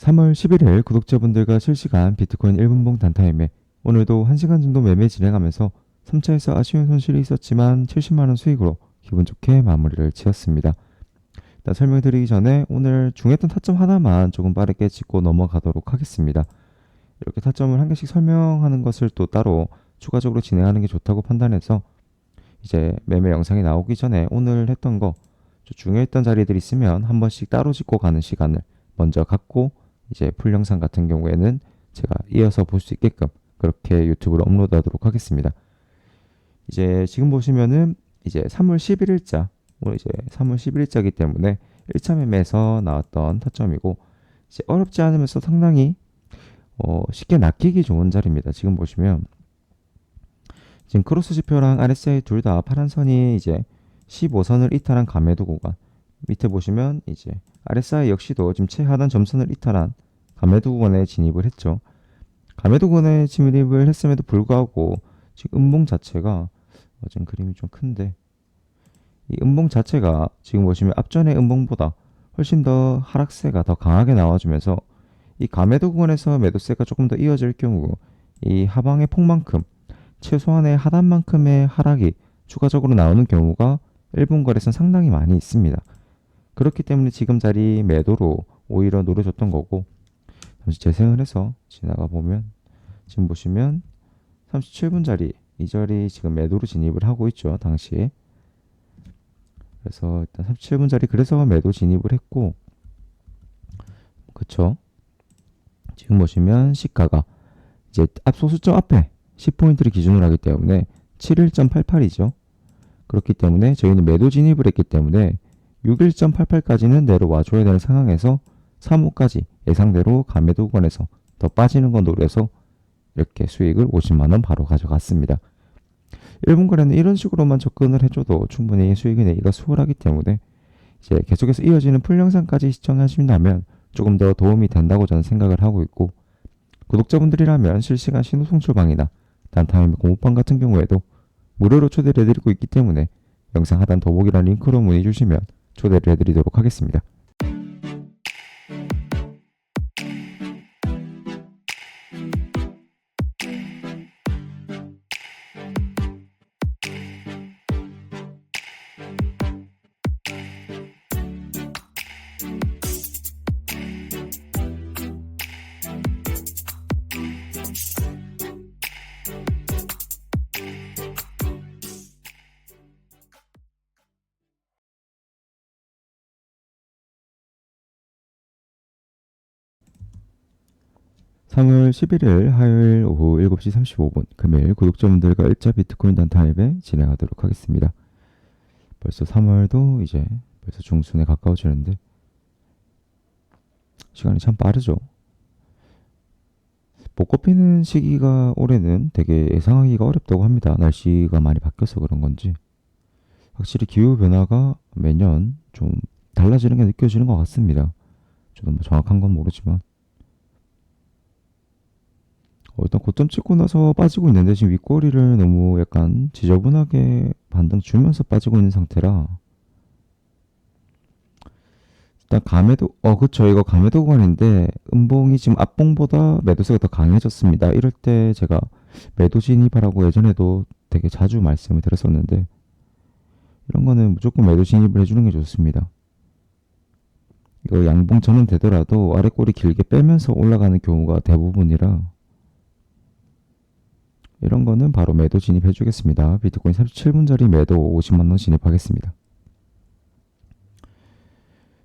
3월 11일 구독자분들과 실시간 비트코인 1분봉 단타 매매 오늘도 1시간 정도 매매 진행하면서 3차에서 아쉬운 손실이 있었지만 70만원 수익으로 기분 좋게 마무리를 지었습니다. 일단 설명드리기 전에 오늘 중요했던 타점 하나만 조금 빠르게 짚고 넘어가도록 하겠습니다. 이렇게 타점을 한 개씩 설명하는 것을 또 따로 추가적으로 진행하는 게 좋다고 판단해서 이제 매매 영상이 나오기 전에 오늘 했던 거 중요했던 자리들 있으면 한 번씩 따로 짚고 가는 시간을 먼저 갖고 이제 풀 영상 같은 경우에는 제가 이어서 볼 수 있게끔 그렇게 유튜브로 업로드하도록 하겠습니다. 이제 지금 보시면은 이제 3월 11일자 오늘 이제 3월 11일자이기 때문에 1차 매매에서 나왔던 타점이고 이제 어렵지 않으면서 상당히 어, 쉽게 낚이기 좋은 자리입니다. 지금 보시면 지금 크로스 지표랑 RSI 둘 다 파란 선이 이제 15선을 이탈한 감매도 구간 밑에 보시면 이제 RSI 역시도 지금 최하단 점선을 이탈한 감매도 구간에 진입을 했죠. 감매도 구간에 진입을 했음에도 불구하고 지금 음봉 자체가 어, 지금 그림이 좀 큰데 이 음봉 자체가 지금 보시면 앞전의 음봉보다 훨씬 더 하락세가 더 강하게 나와주면서 이 감매도 구간에서 매도세가 조금 더 이어질 경우 이 하방의 폭만큼 최소한의 하단만큼의 하락이 추가적으로 나오는 경우가 일본 거래선 상당히 많이 있습니다. 그렇기 때문에 지금 자리 매도로 오히려 노려줬던 거고 잠시 재생을 해서 지나가 보면 지금 보시면 37분 자리 이 자리 지금 매도로 진입을 하고 있죠 당시에. 그래서 일단 37분 자리 그래서 매도 진입을 했고 그쵸? 지금 보시면 시가가 이제 앞소 수점 앞에 10포인트를 기준으로 하기 때문에 71.88이죠. 그렇기 때문에 저희는 매도 진입을 했기 때문에 61.88까지는 내려와 줘야 되는 상황에서 3호까지 예상대로 감매도 구간에서 더 빠지는 건 노려서 이렇게 수익을 50만원 바로 가져갔습니다. 일본 거래는 이런 식으로만 접근을 해줘도 충분히 수익이 내기가 수월하기 때문에 이제 계속해서 이어지는 풀 영상까지 시청하신다면 조금 더 도움이 된다고 저는 생각을 하고 있고 구독자분들이라면 실시간 신호 송출방이나 단타임 공모방 같은 경우에도 무료로 초대를 해드리고 있기 때문에 영상 하단 더보기란 링크로 문의 주시면 초대를 해드리도록 하겠습니다. (3월 11일) 화요일 오후 (7시 35분) 금요일 구독자분들과 일자 비트코인 단타 예배 진행하도록 하겠습니다. 벌써 (3월도) 이제 벌써 중순에 가까워지는데 시간이 참 빠르죠. 벚꽃 피는 시기가 올해는 되게 예상하기가 어렵다고 합니다. 날씨가 많이 바뀌어서 그런 건지 확실히 기후 변화가 매년 좀 달라지는 게 느껴지는 것 같습니다. 저도 뭐 정확한 건 모르지만 어, 일단 고점 찍고 나서 빠지고 있는데 지금 윗꼬리를 너무 약간 지저분하게 반등 주면서 빠지고 있는 상태라 일단 감매도 어 그쵸 이거 감매도 구간인데 음봉이 지금 앞봉보다 매도세가 더 강해졌습니다. 이럴 때 제가 매도 진입하라고 예전에도 되게 자주 말씀을 드렸었는데 이런 거는 무조건 매도 진입을 해주는 게 좋습니다. 이거 양봉 전은 되더라도 아래 꼬리 길게 빼면서 올라가는 경우가 대부분이라 이런 거는 바로 매도 진입해 주겠습니다. 비트코인 37분짜리 매도 50만원 진입하겠습니다.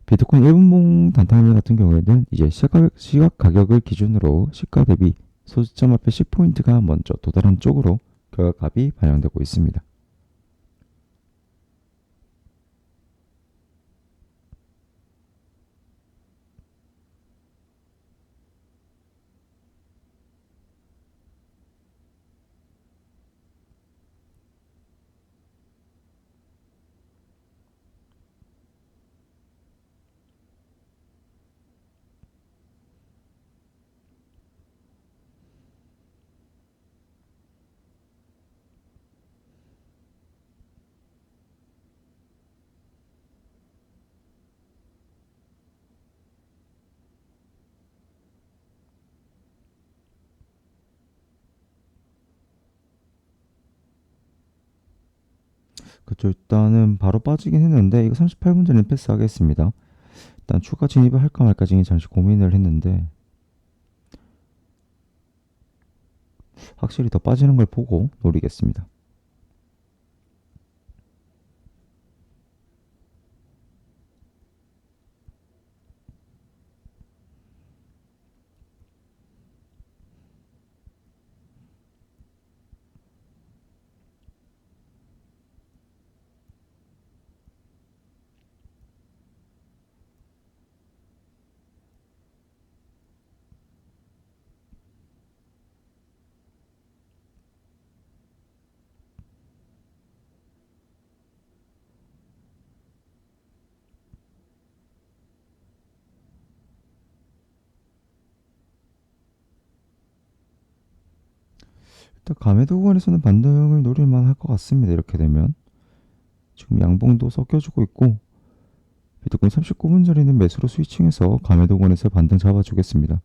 비트코인 1분봉 단타매 같은 경우에는 이제 시각, 시각 가격을 기준으로 시가 대비 소수점 앞에 10포인트가 먼저 도달한 쪽으로 결과값이 반영되고 있습니다. 그쵸 일단은 바로 빠지긴 했는데 이거 38분 전에 패스하겠습니다. 일단 추가 진입을 할까 말까 지금 잠시 고민을 했는데 확실히 더 빠지는 걸 보고 노리겠습니다. 일단 가메도 구간에서는 반등을 노릴만 할 것 같습니다. 이렇게 되면 지금 양봉도 섞여주고 있고 비트코인 39분 자리는 매수로 스위칭해서 가메도 구간에서 반등 잡아주겠습니다.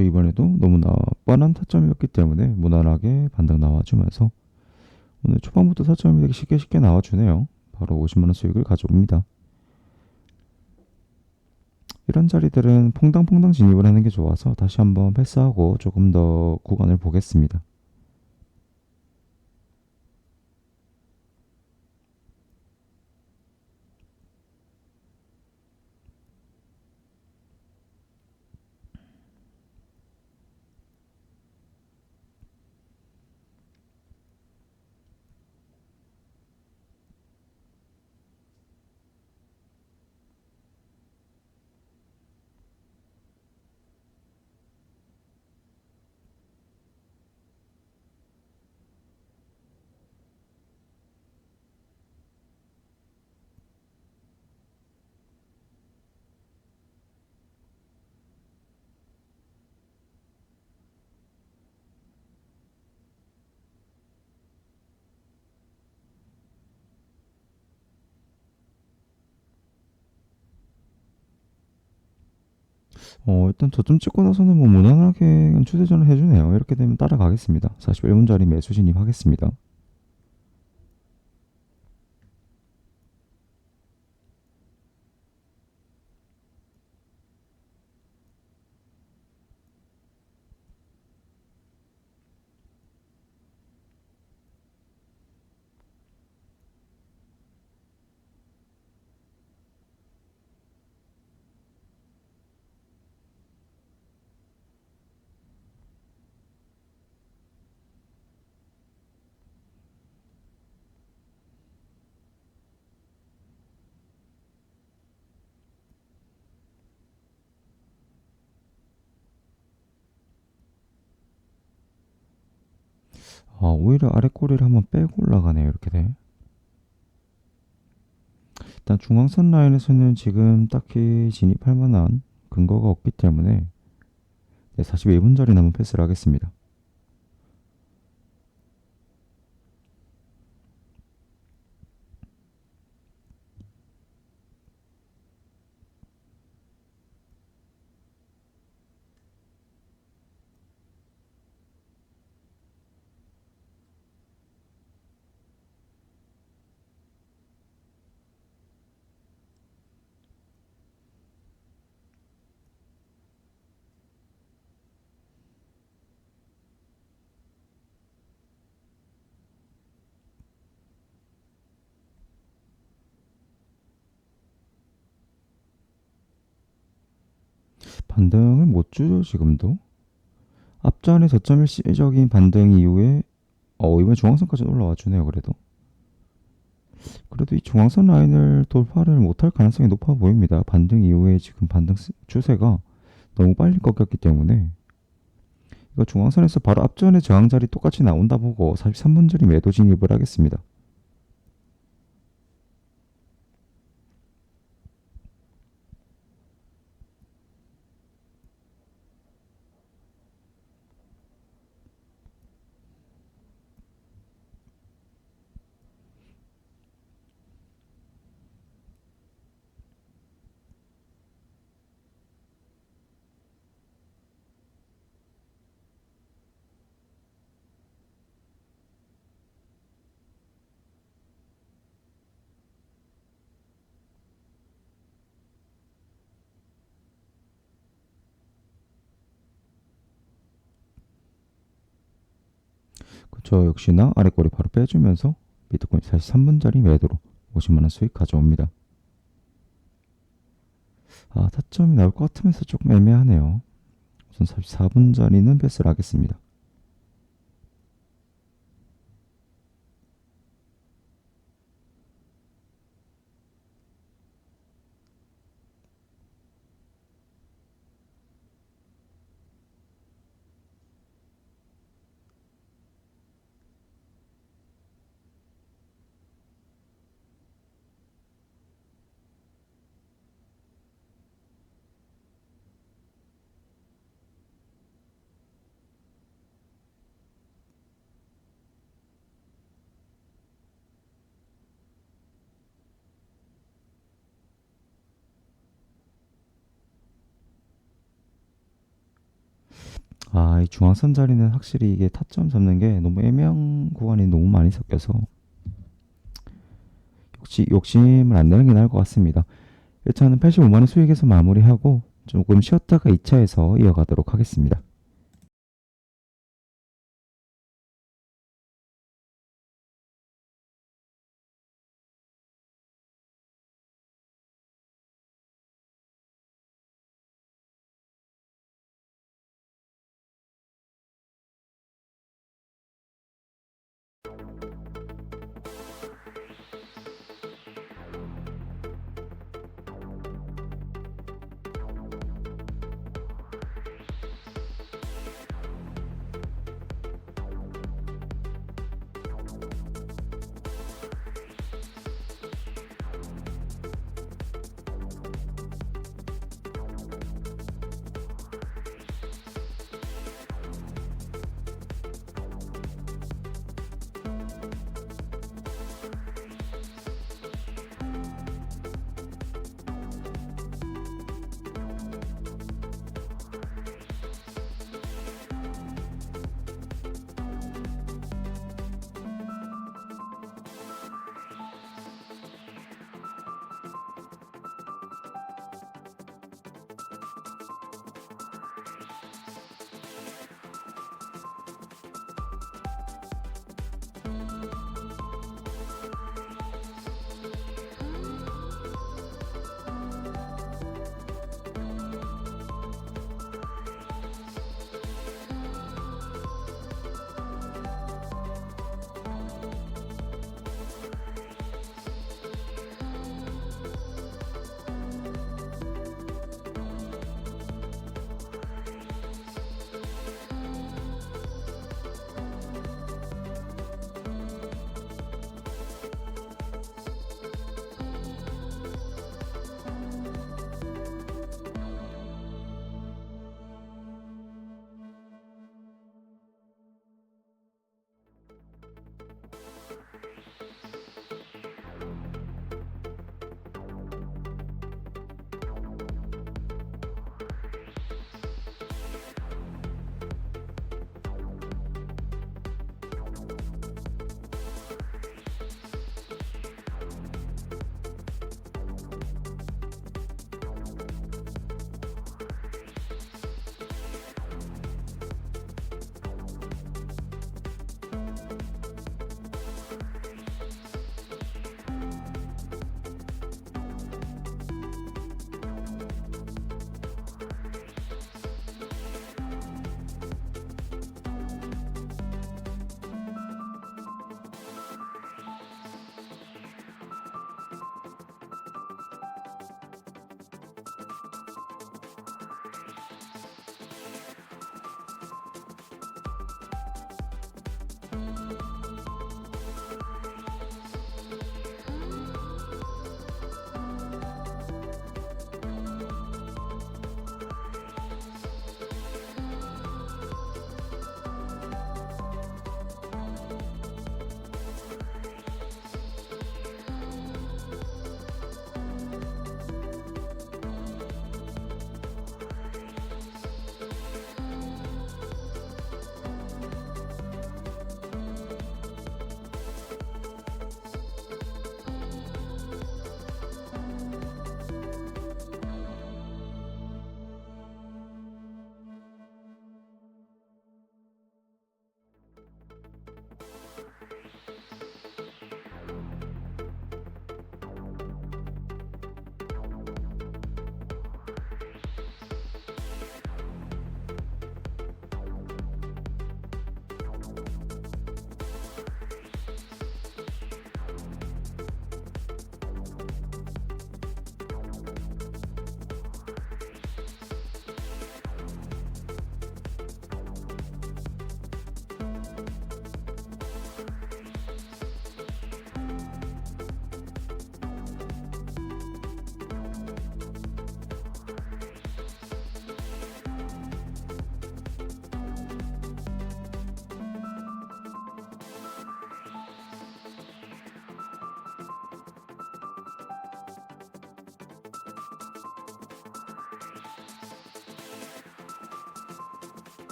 그쵸 이번에도 너무나 뻔한 타점이었기 때문에 무난하게 반등 나와주면서 오늘 초반부터 타점이 되게 쉽게 쉽게 나와주네요. 바로 50만원 수익을 가져옵니다. 이런 자리들은 퐁당퐁당 진입을 하는 게 좋아서 다시 한번 패스하고 조금 더 구간을 보겠습니다. 어, 일단 저점 찍고 나서는 뭐 무난하게 추세전을 해주네요. 이렇게 되면 따라가겠습니다. 41분 자리 매수 진입하겠습니다. 아, 오히려 아래 꼬리를 한번 빼고 올라가네요. 이렇게 돼. 일단 중앙선 라인에서는 지금 딱히 진입할 만한 근거가 없기 때문에 네, 42분 자리 남은 패스를 하겠습니다. 반등을 못 주죠, 지금도. 앞전에 저점 일시적인 반등 이후에 어, 이번 중앙선까지 올라와 주네요, 그래도. 그래도 이 중앙선 라인을 돌파를 못할 가능성이 높아 보입니다. 반등 이후에 지금 반등 스- 추세가 너무 빨리 꺾였기 때문에 이거 중앙선에서 바로 앞전에 저항 자리 똑같이 나온다 보고 43분 자리 매도 진입을 하겠습니다. 그쵸 역시나 아래 꼬리 바로 빼주면서 비트코인 43분 자리 매도로 50만원 수익 가져옵니다. 아 타점이 나올 것 같으면서 조금 애매하네요. 우선 44분 자리는 패스를 하겠습니다. 아, 이 중앙선 자리는 확실히 이게 타점 잡는 게 너무 애매한 구간이 너무 많이 섞여서 역시 욕심을 안 내는 게 나을 것 같습니다. 일단은 85만원 수익에서 마무리하고 조금 쉬었다가 2차에서 이어가도록 하겠습니다.